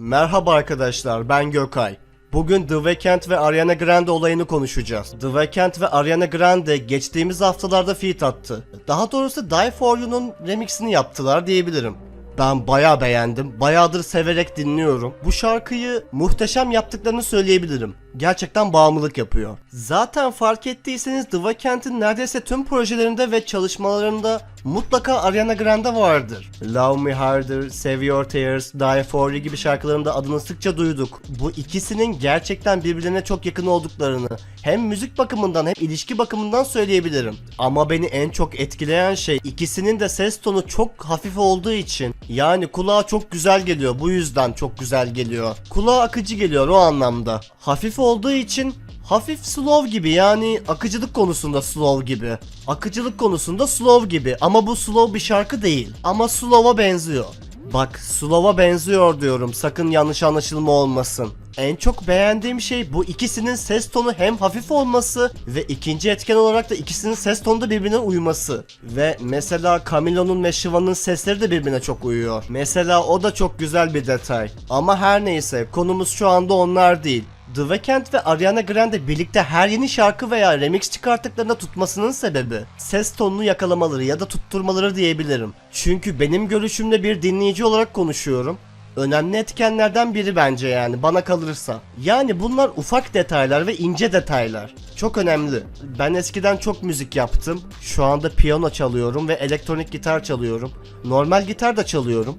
Merhaba arkadaşlar, ben Gökay. Bugün The Weeknd ve Ariana Grande olayını konuşacağız. The Weeknd ve Ariana Grande geçtiğimiz haftalarda feat attı. Daha doğrusu Die For You'nun remixini yaptılar diyebilirim. Ben bayağı beğendim. Bayağıdır severek dinliyorum. Bu şarkıyı muhteşem yaptıklarını söyleyebilirim. Gerçekten bağımlılık yapıyor. Zaten fark ettiyseniz The Weeknd'in neredeyse tüm projelerinde ve çalışmalarında mutlaka Ariana Grande vardır. Love Me Harder, Save Your Tears, Die For You gibi şarkılarında adını sıkça duyduk. Bu ikisinin gerçekten birbirlerine çok yakın olduklarını hem müzik bakımından hem ilişki bakımından söyleyebilirim. Ama beni en çok etkileyen şey ikisinin de ses tonu çok hafif olduğu için yani kulağa çok güzel geliyor. Bu yüzden çok güzel geliyor. Kulağa akıcı geliyor o anlamda. Hafif olduğu için Hafif slow gibi yani akıcılık konusunda slow gibi. Akıcılık konusunda slow gibi ama bu slow bir şarkı değil. Ama slow'a benziyor. Bak slow'a benziyor diyorum sakın yanlış anlaşılma olmasın. En çok beğendiğim şey bu ikisinin ses tonu hem hafif olması ve ikinci etken olarak da ikisinin ses tonu da birbirine uyması. Ve mesela Camilo'nun ve Shiva'nın sesleri de birbirine çok uyuyor. Mesela o da çok güzel bir detay. Ama her neyse konumuz şu anda onlar değil. The Weeknd ve Ariana Grande birlikte her yeni şarkı veya remix çıkarttıklarında tutmasının sebebi ses tonunu yakalamaları ya da tutturmaları diyebilirim. Çünkü benim görüşümde bir dinleyici olarak konuşuyorum. Önemli etkenlerden biri bence yani bana kalırsa. Yani bunlar ufak detaylar ve ince detaylar. Çok önemli. Ben eskiden çok müzik yaptım. Şu anda piyano çalıyorum ve elektronik gitar çalıyorum. Normal gitar da çalıyorum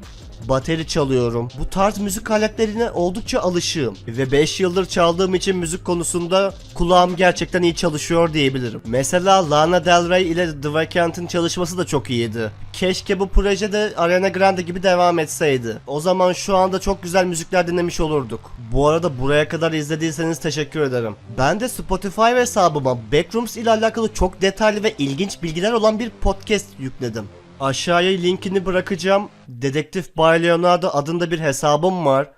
bateri çalıyorum. Bu tarz müzik aletlerine oldukça alışığım. Ve 5 yıldır çaldığım için müzik konusunda kulağım gerçekten iyi çalışıyor diyebilirim. Mesela Lana Del Rey ile The Weeknd'in çalışması da çok iyiydi. Keşke bu proje de Ariana Grande gibi devam etseydi. O zaman şu anda çok güzel müzikler dinlemiş olurduk. Bu arada buraya kadar izlediyseniz teşekkür ederim. Ben de Spotify hesabıma Backrooms ile alakalı çok detaylı ve ilginç bilgiler olan bir podcast yükledim. Aşağıya linkini bırakacağım. Dedektif Bay Leonardo adında bir hesabım var.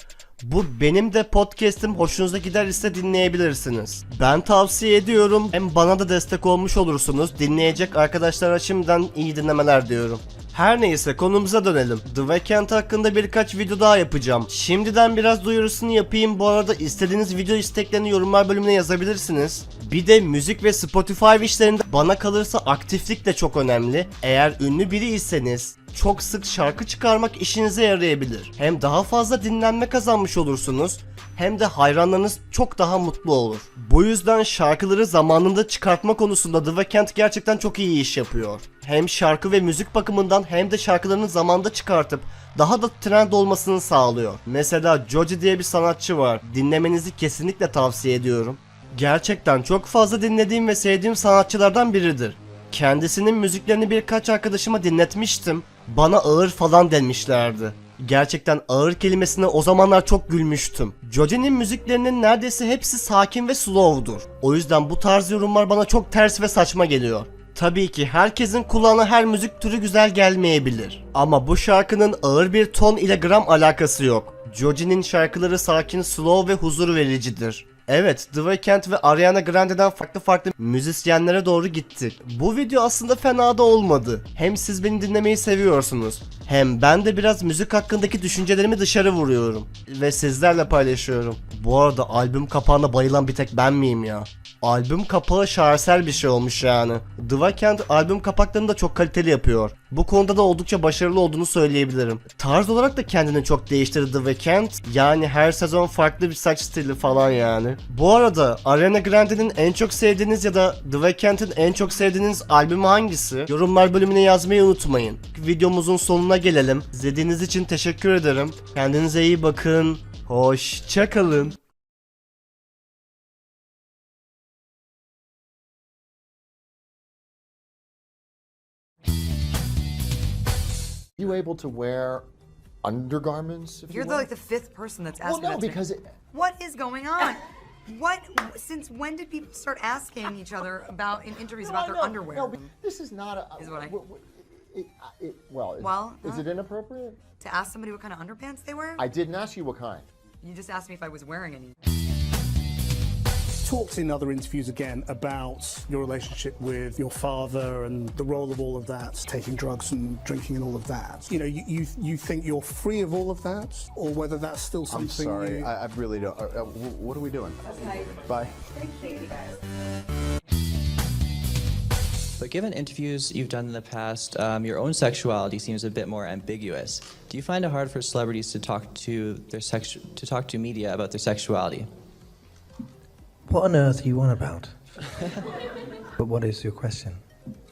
Bu benim de podcast'im hoşunuza gider ise dinleyebilirsiniz. Ben tavsiye ediyorum. Hem bana da destek olmuş olursunuz. Dinleyecek arkadaşlara şimdiden iyi dinlemeler diyorum. Her neyse konumuza dönelim. The Weeknd hakkında birkaç video daha yapacağım. Şimdiden biraz duyurusunu yapayım. Bu arada istediğiniz video isteklerini yorumlar bölümüne yazabilirsiniz. Bir de müzik ve Spotify işlerinde bana kalırsa aktiflik de çok önemli. Eğer ünlü biriyseniz çok sık şarkı çıkarmak işinize yarayabilir. Hem daha fazla dinlenme kazanmış olursunuz hem de hayranlarınız çok daha mutlu olur. Bu yüzden şarkıları zamanında çıkartma konusunda The Weeknd gerçekten çok iyi iş yapıyor. Hem şarkı ve müzik bakımından hem de şarkılarını zamanda çıkartıp daha da trend olmasını sağlıyor. Mesela Joji diye bir sanatçı var. Dinlemenizi kesinlikle tavsiye ediyorum. Gerçekten çok fazla dinlediğim ve sevdiğim sanatçılardan biridir. Kendisinin müziklerini birkaç arkadaşıma dinletmiştim. Bana ağır falan denmişlerdi. Gerçekten ağır kelimesine o zamanlar çok gülmüştüm. Joji'nin müziklerinin neredeyse hepsi sakin ve slow'dur. O yüzden bu tarz yorumlar bana çok ters ve saçma geliyor. Tabii ki herkesin kulağına her müzik türü güzel gelmeyebilir. Ama bu şarkının ağır bir ton ile gram alakası yok. Joji'nin şarkıları sakin, slow ve huzur vericidir. Evet, The Weeknd ve Ariana Grande'den farklı farklı müzisyenlere doğru gittik. Bu video aslında fena da olmadı. Hem siz beni dinlemeyi seviyorsunuz. Hem ben de biraz müzik hakkındaki düşüncelerimi dışarı vuruyorum. Ve sizlerle paylaşıyorum. Bu arada albüm kapağına bayılan bir tek ben miyim ya? Albüm kapağı şaheser bir şey olmuş yani. The Weeknd albüm kapaklarını da çok kaliteli yapıyor. Bu konuda da oldukça başarılı olduğunu söyleyebilirim. Tarz olarak da kendini çok değiştirdi The Weeknd. Yani her sezon farklı bir saç stili falan yani. Bu arada Ariana Grande'nin en çok sevdiğiniz ya da The Weeknd'in en çok sevdiğiniz albümü hangisi? Yorumlar bölümüne yazmayı unutmayın. Videomuzun sonuna gelelim. İzlediğiniz için teşekkür ederim. Kendinize iyi bakın. Hoşçakalın. you able to wear undergarments? If You're you the, will? like the fifth person that's well, asked me no, that. today. because it, what is going on? what? Since when did people start asking each other about in interviews No, about their know. underwear? No, but this is not a. Is what I- w- w- It, it, well, is, Well, is huh? it uh-huh. inappropriate? to ask somebody what kind of underpants they wear? I didn't ask you what kind. You just asked me if I was wearing any. talked in other interviews again about your relationship with your father and the role of all of that, taking drugs and drinking and all of that. You know, you, you, you think you're free of all of that, or whether that's still something. I'm something sorry. you... I, I really don't. Uh, uh, what are we doing? Okay. Bye. But given interviews you've done in the past, um, your own sexuality seems a bit more ambiguous. Do you find it hard for celebrities to talk to their sexu- to talk to media about their sexuality? What on earth are you on about? but what is your question?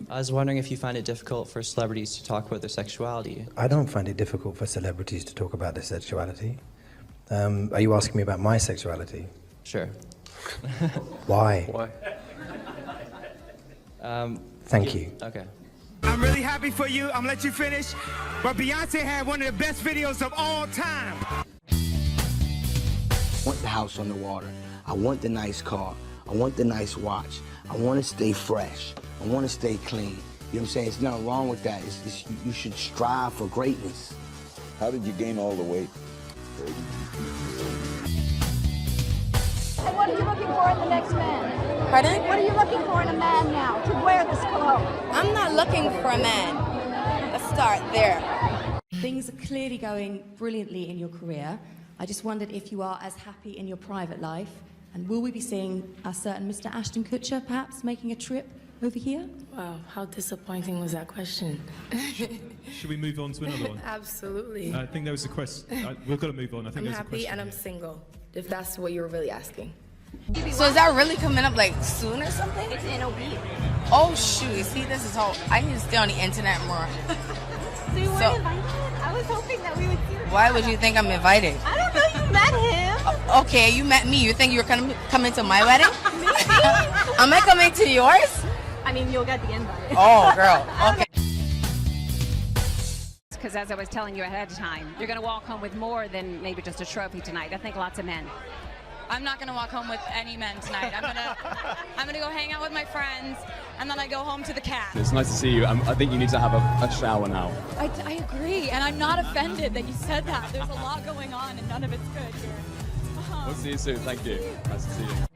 I was wondering if you find it difficult for celebrities to talk about their sexuality. I don't find it difficult for celebrities to talk about their sexuality. Um, are you asking me about my sexuality? Sure. Why? Why? Thank you. Okay. I'm really happy for you. I'm gonna let you finish. But Beyonce had one of the best videos of all time. I want the house on the water. I want the nice car. I want the nice watch. I want to stay fresh. I want to stay clean. You know what I'm saying? There's nothing wrong with that. It's, it's, you should strive for greatness. How did you gain all the weight? And what are you looking for in the next man? Pardon? What are you looking for in a man now to wear this cologne? I'm not looking for a man. Let's start there. Things are clearly going brilliantly in your career. I just wondered if you are as happy in your private life. And will we be seeing a certain Mr. Ashton Kutcher perhaps making a trip over here? Wow, how disappointing was that question? Should we move on to another one? Absolutely. I think there was a question. Uh, we've got to move on. I think I'm there's a happy question. and I'm single, if that's what you were really asking. So is that really coming up like soon or something? It's in a week. Oh shoot! You see, this is whole. I need to stay on the internet more. So you weren't So- invited? I was hoping that we would see. Why would you think I'm invited? I don't know, you met him. Okay, you met me. You think you're coming coming to my wedding? Am I coming to yours? I mean, you'll get the invite. Oh, girl. Okay. Because as I was telling you ahead of time, you're going to walk home with more than maybe just a trophy tonight. I think lots of men. I'm not gonna walk home with any men tonight. I'm gonna I'm gonna go hang out with my friends, and then I go home to the cat. It's nice to see you. Um, I think you need to have a, a shower now. I, I agree, and I'm not offended that you said that. There's a lot going on, and none of it's good here. We'll see you soon. Thank you. Nice to see you.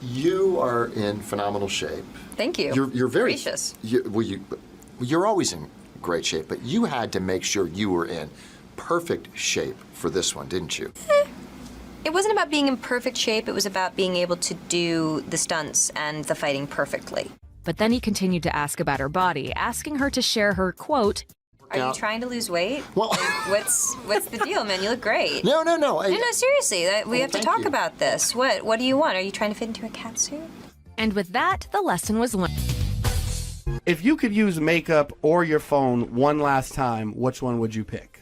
You are in phenomenal shape. Thank you. You're, you're very Gracious. You, well, you, you're always in great shape, but you had to make sure you were in perfect shape for this one, didn't you? Eh, it wasn't about being in perfect shape, it was about being able to do the stunts and the fighting perfectly. But then he continued to ask about her body, asking her to share her quote. Are Yeah. you trying to lose weight? Well, What's what's the deal, man? You look great. no, no, no. I- No, no, seriously. That, we Oh, have to talk you. about this. What What do you want? Are you trying to fit into a cat suit? And with that, the lesson was learned. If you could use makeup or your phone one last time, which one would you pick?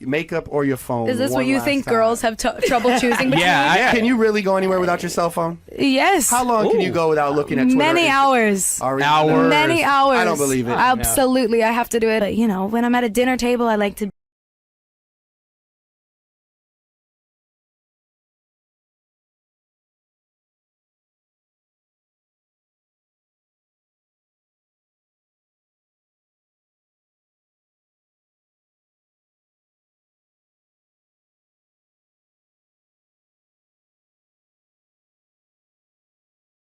Makeup or your phone? Is this one what you think time? girls have t- trouble choosing between? Yeah, I- Can you really go anywhere without your cell phone? Yes. How long can you go without looking at Twitter? Many Insta- hours. Are- Hours. Many hours. I don't believe it. Absolutely. I have to do it. But You know, when I'm at a dinner table, I like to